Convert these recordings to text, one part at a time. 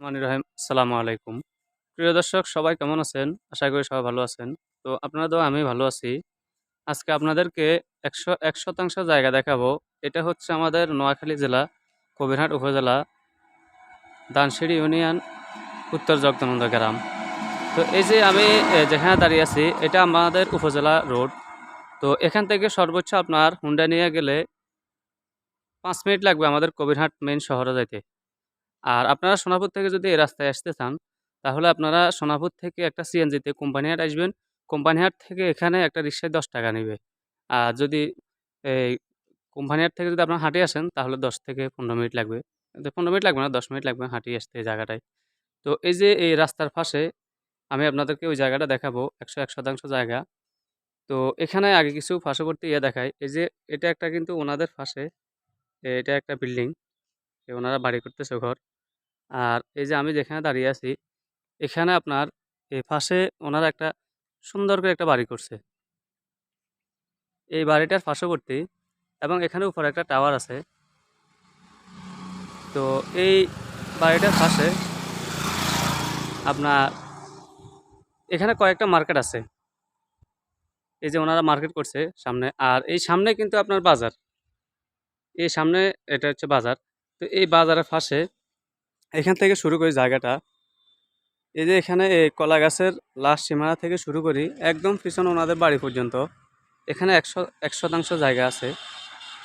মানি রহিম, আসসালামু আলাইকুম। প্রিয় দর্শক, সবাই কেমন আছেন? আশা করি সবাই ভালো আছেন। তো আপনারা তো আমি ভালো আছি। আজকে আপনাদেরকে একশো, এক শতাংশ জায়গা দেখাবো। এটা হচ্ছে আমাদের নোয়াখালী জেলা, কবিরহাট উপজেলা দানসিঁড়ি ইউনিয়ন, উত্তর জগদানন্দ গ্রাম। তো এই যে আমি যেখানে দাঁড়িয়ে আছি, এটা আমাদের উপজেলা রোড। তো এখান থেকে সর্বোচ্চ আপনার হুন্ডা নিয়ে গেলে পাঁচ মিনিট লাগবে আমাদের কবিরহাট মেন শহরে যাইতে। আর আপনারা সোনাপুর থেকে যদি এই রাস্তায় আসতে চান, তাহলে আপনারা সোনাপুর থেকে একটা সিএনজিতে কোম্পানি হাট আসবেন। কোম্পানি হাট থেকে এখানে একটা রিক্সায় দশ টাকা নেবে। আর যদি এই কোম্পানি হাট থেকে যদি আপনারা হাঁটে আসেন, তাহলে দশ থেকে পনেরো মিনিট লাগবে। পনেরো মিনিট লাগবে না, দশ মিনিট লাগবে হাঁটি আসতে এই জায়গাটায়। তো এই যে এই রাস্তার পাশে আমি আপনাদেরকে ওই জায়গাটা দেখাবো, একশো এক শতাংশ জায়গা। তো এখানে আগে কিছু পার্শ্ববর্তী ইয়ে দেখায় এই যে এটা একটা কিন্তু ওনাদের পাশে, এটা একটা বিল্ডিং। ওনারা বাড়ি করতেছে ঘর। আর এই যে আমি যেখানে দাঁড়িয়ে আছি, এখানে আপনার এই পাশে ওনারা একটা সুন্দর করে একটা বাড়ি করছে। এই বাড়িটার পার্শ্ববর্তী এবং এখানে উপরে একটা টাওয়ার আছে। তো এই বাড়িটার পাশে আপনার এখানে কয়েকটা মার্কেট আছে। এই যে ওনারা মার্কেট করছে সামনে আর এই সামনে কিন্তু আপনার বাজার। এই সামনে এটা হচ্ছে বাজার। তো এই বাজারের পাশে এখান থেকে শুরু করি জায়গাটা। এই যে এখানে এই কলা গাছের লাস্ট সীমানা থেকে শুরু করি, একদম পিছনে ওনাদের বাড়ি পর্যন্ত। এখানে একশো, এক শতাংশ জায়গা আছে।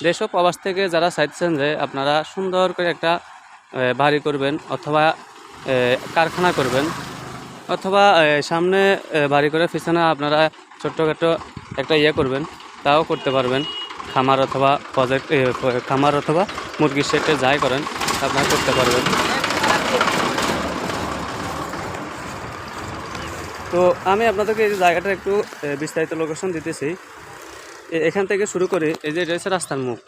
যেসব প্রবাস থেকে যারা চাইছেন যে আপনারা সুন্দর করে একটা বাড়ি করবেন অথবা কারখানা করবেন, অথবা সামনে বাড়ি করে পিছনে আপনারা ছোট্টখাটো একটা ইয়ে করবেন, তাও করতে পারবেন। খামার অথবা প্রজেক্ট খামার অথবা মুরগির সেটে যাই করেন, আপনারা করতে পারবেন। তো আমি আপনাদেরকে এই জায়গাটা একটু বিস্তারিত লোকেশন দিতেছি। এ- এখান থেকে শুরু করে, এই যে হচ্ছে রাস্তার মুখ।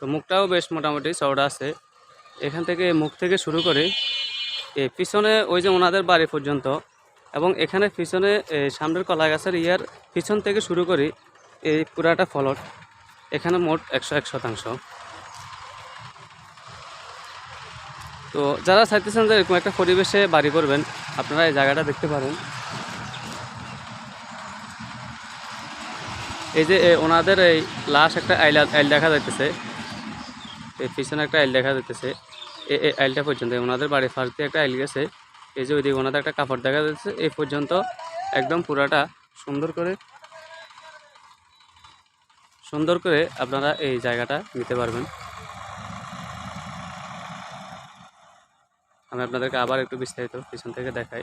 তো মুখটাও বেশ মোটামুটি চওড়া আছে। এখান থেকে মুখ থেকে শুরু করে এই পিছনে ওই যে ওনাদের বাড়ি পর্যন্ত এবং এখানে পিছনে সামনের কলা গাছের ইয়ার পিছন থেকে শুরু করি এই পুরাটা ফলট এখানে মোট একশো এক শতাংশ। তো যারা চাইতেছেন যে এরকম একটা পরিবেশে বাড়ি করবেন, আপনারা এই জায়গাটা দেখতে পারেন। এই যে ওনাদের এই লাশ একটা আইল আইল দেখা যাইতেছে। এই পিছনে একটা আইল দেখা যাইতেছে। এই আইলটা পর্যন্ত ওনাদের বাড়ির ফার্স্ট দিয়ে একটা আইল গেছে। এই যে ওইদিকে ওনাদের একটা কাপড় দেখা যাচ্ছে এই পর্যন্ত একদম পুরাটা সুন্দর করে সুন্দর করে আপনারা এই জায়গাটা নিতে পারবেন। আমি আপনাদেরকে আবার একটু বিস্তারিত পিছন থেকে দেখাই।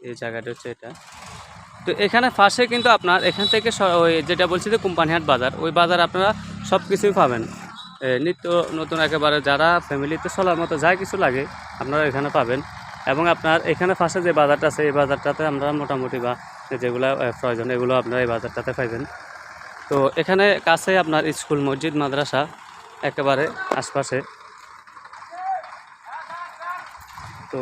এই জায়গাটা হচ্ছে এটা। তো এখানে ফার্স্টে কিন্তু আপনার এখান থেকে ওই যেটা বলছি যে কোম্পানিহাট বাজার, ওই বাজার আপনারা সব কিছুই পাবেন নিত্য নতুন একেবারে যারা ফ্যামিলিতে চলার মতো যা কিছু লাগে আপনারা এখানে পাবেন। এবং আপনার এখানে পাশে যে বাজারটা আছে, এই বাজারটাতে আমরা মোটামুটি বা যেগুলো প্রয়োজন, এগুলো আপনারা এই বাজারটাতে পাইবেন। তো এখানে কাছে আপনার স্কুল, মসজিদ, মাদ্রাসা একেবারে আশপাশে। তো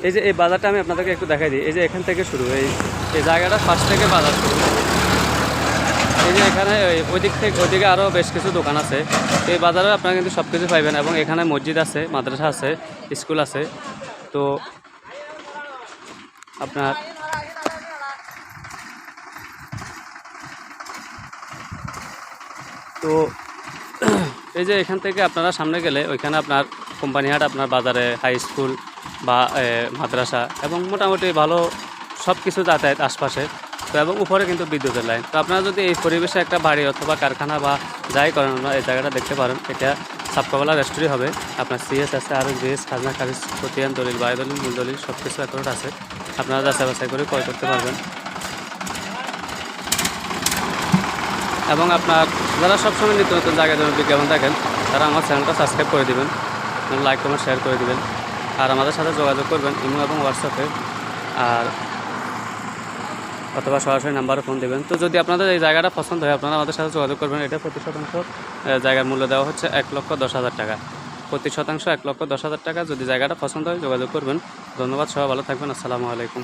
এই যে এই বাজারটা আমি আপনাদেরকে একটু দেখাই দিই। এই যে এখান থেকে শুরু, এই এই জায়গাটা ফার্স্ট থেকে বাজার শুরু। এই যে এখানে ওই- দিক থেকে ওইদিকে আরও বেশ কিছু দোকান আছে। এই বাজারে আপনারা কিন্তু সব কিছু পাইবেন এবং এখানে মসজিদ আছে, মাদ্রাসা আছে, স্কুল আছে। তো আপনার তো এই যে এখান থেকে আপনারা সামনে গেলে ওইখানে আপনার কোম্পানিহাট আপনার বাজারে হাই স্কুল বা মাদ্রাসা এবং মোটামুটি ভালো সব কিছু যাতায়াত আশপাশে। তো এবং উপরে কিন্তু বিদ্যুতের লাইন তো আপনারা যদি এই পরিবেশে একটা বাড়ি অথবা কারখানা বা যাই করেন এই জায়গাটা দেখতে পারেন। এটা সাপকাবালা রেস্টুরি হবে। আপনার সিএস আছে আর বিএস খাজনা, খারিজ, খতিয়ান, দলিল বায়ু দলিল মূল দলিল সব কিছু অ্যাকাউন্ট আছে। আপনারা যাচাই বাছাই করে ক্রয় করতে পারবেন। এবং আপনার যারা সবসময় নিত্য নতুন জায়গায় যেমন বিজ্ঞাপন দেখেন, তারা আমার চ্যানেলটা সাবস্ক্রাইব করে দিবেন লাইক কমেন্ট শেয়ার করে দেবেন। আর আমাদের সাথে যোগাযোগ করবেন ইমো এবং হোয়াটসঅ্যাপে আর অথবা সরাসরি নাম্বারে ফোন দেবেন। তো যদি আপনাদের এই জায়গাটা পছন্দ হয়, আপনারা আমাদের সাথে যোগাযোগ করবেন। এটা প্রতি শতাংশ জায়গার মূল্য দেওয়া হচ্ছে এক লক্ষ দশ হাজার টাকা। প্রতি শতাংশ এক লক্ষ দশ হাজার টাকা। যদি জায়গাটা পছন্দ হয়, যোগাযোগ করবেন। ধন্যবাদ, সবাই ভালো থাকবেন। আসসালামু আলাইকুম।